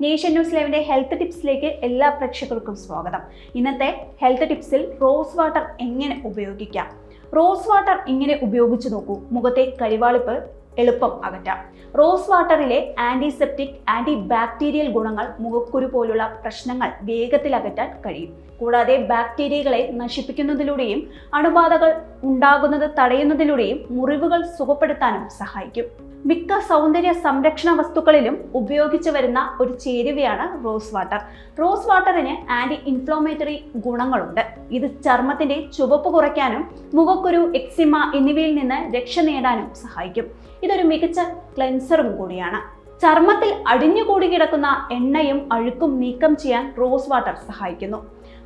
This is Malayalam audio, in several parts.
നേഷ്യൻ ന്യൂസ് ലൈവിന്റെ ഹെൽത്ത് ടിപ്സിലേക്ക് എല്ലാ പ്രേക്ഷകർക്കും സ്വാഗതം. ഇന്നത്തെ ഹെൽത്ത് ടിപ്സിൽ റോസ് വാട്ടർ എങ്ങനെ ഉപയോഗിക്കാം? റോസ് വാട്ടർ ഇങ്ങനെ ഉപയോഗിച്ചു നോക്കൂ? മുഖത്തെ കരിവാളിപ്പ് എളുപ്പം അകറ്റാം. റോസ് വാട്ടറിലെ ആന്റിസെപ്റ്റിക് ആന്റി ബാക്ടീരിയൽ ഗുണങ്ങൾ മുഖക്കുരു പോലുള്ള പ്രശ്നങ്ങൾ വേഗത്തിൽ അകറ്റാൻ കഴിയും. കൂടാതെ ബാക്ടീരിയകളെ നശിപ്പിക്കുന്നതിലൂടെയും അണുബാധകൾ ഉണ്ടാകുന്നത് തടയുന്നതിലൂടെയും മുറിവുകൾ സുഖപ്പെടുത്താനും സഹായിക്കും. മിക്ക സൗന്ദര്യ സംരക്ഷണ വസ്തുക്കളിലും ഉപയോഗിച്ചു വരുന്ന ഒരു ചേരുവയാണ് റോസ് വാട്ടർ. റോസ് വാട്ടറിന് ആന്റി ഇൻഫ്ലോമേറ്ററി ഗുണങ്ങളുണ്ട്. ഇത് ചർമ്മത്തിന്റെ ചുവപ്പ് കുറയ്ക്കാനും മുഖക്കുരു എക്സിമ എന്നിവയിൽ നിന്ന് രക്ഷ നേടാനും സഹായിക്കും. ഇതൊരു മികച്ച ക്ലെൻസറും കൂടിയാണ്. ചർമ്മത്തിൽ അടിഞ്ഞുകൂടി കിടക്കുന്ന എണ്ണയും അഴുക്കും നീക്കം ചെയ്യാൻ റോസ് വാട്ടർ സഹായിക്കുന്നു.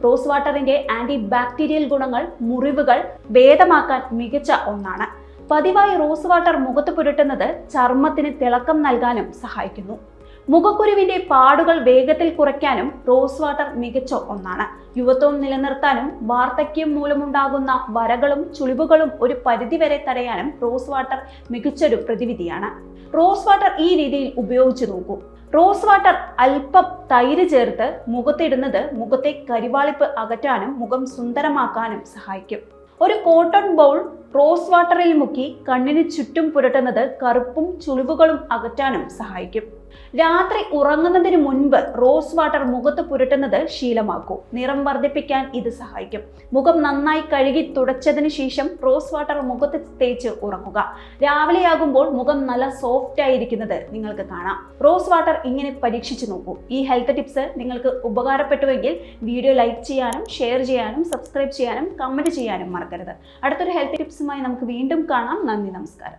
റോസ് വാട്ടറിന്റെ ആന്റി ബാക്ടീരിയൽ ഗുണങ്ങൾ മുറിവുകൾ ഭേദമാക്കാൻ മികച്ച ഒന്നാണ്. പതിവായി റോസ് വാട്ടർ മുഖത്ത് പുരട്ടുന്നത് ചർമ്മത്തിന് തിളക്കം നൽകാനും സഹായിക്കുന്നു. മുഖക്കുരുവിന്റെ പാടുകൾ വേഗത്തിൽ കുറയ്ക്കാനും റോസ് വാട്ടർ മികച്ച ഒന്നാണ്. യുവത്വം നിലനിർത്താനും വാർദ്ധക്യം മൂലമുണ്ടാകുന്ന വരകളും ചുളിവുകളും ഒരു പരിധിവരെ തടയാനും റോസ് വാട്ടർ മികച്ചൊരു പ്രതിവിധിയാണ്. റോസ് വാട്ടർ ഈ രീതിയിൽ ഉപയോഗിച്ചു നോക്കൂ. റോസ് വാട്ടർ അല്പം തൈര് ചേർത്ത് മുഖത്തിടുന്നത് മുഖത്തെ കരിവാളിപ്പ് അകറ്റാനും മുഖം സുന്ദരമാക്കാനും സഹായിക്കും. ഒരു കോട്ടൺ ബൗൾ റോസ് വാട്ടറിൽ മുക്കി കണ്ണിന് ചുറ്റും പുരട്ടുന്നത് കറുപ്പും ചുളിവുകളും അകറ്റാനും സഹായിക്കും. രാത്രി ഉറങ്ങുന്നതിന് മുൻപ് റോസ് വാട്ടർ മുഖത്ത് പുരട്ടുന്നത് ശീലമാക്കൂ. നിറം വർദ്ധിപ്പിക്കാൻ ഇത് സഹായിക്കും. മുഖം നന്നായി കഴുകി തുടച്ചതിന് ശേഷം റോസ് വാട്ടർ മുഖത്ത് തേച്ച് ഉറങ്ങുക. രാവിലെയാകുമ്പോൾ മുഖം നല്ല സോഫ്റ്റ് ആയിരിക്കുന്നത് നിങ്ങൾക്ക് കാണാം. റോസ് വാട്ടർ ഇങ്ങനെ പരീക്ഷിച്ചു നോക്കൂ. ഈ ഹെൽത്ത് ടിപ്സ് നിങ്ങൾക്ക് ഉപകാരപ്പെട്ടുവെങ്കിൽ വീഡിയോ ലൈക്ക് ചെയ്യാനും ഷെയർ ചെയ്യാനും സബ്സ്ക്രൈബ് ചെയ്യാനും കമന്റ് ചെയ്യാനും മറക്കരുത്. അടുത്തൊരു ഹെൽത്ത് ടിപ്സുമായി നമുക്ക് വീണ്ടും കാണാം. നന്ദി നമസ്കാരം.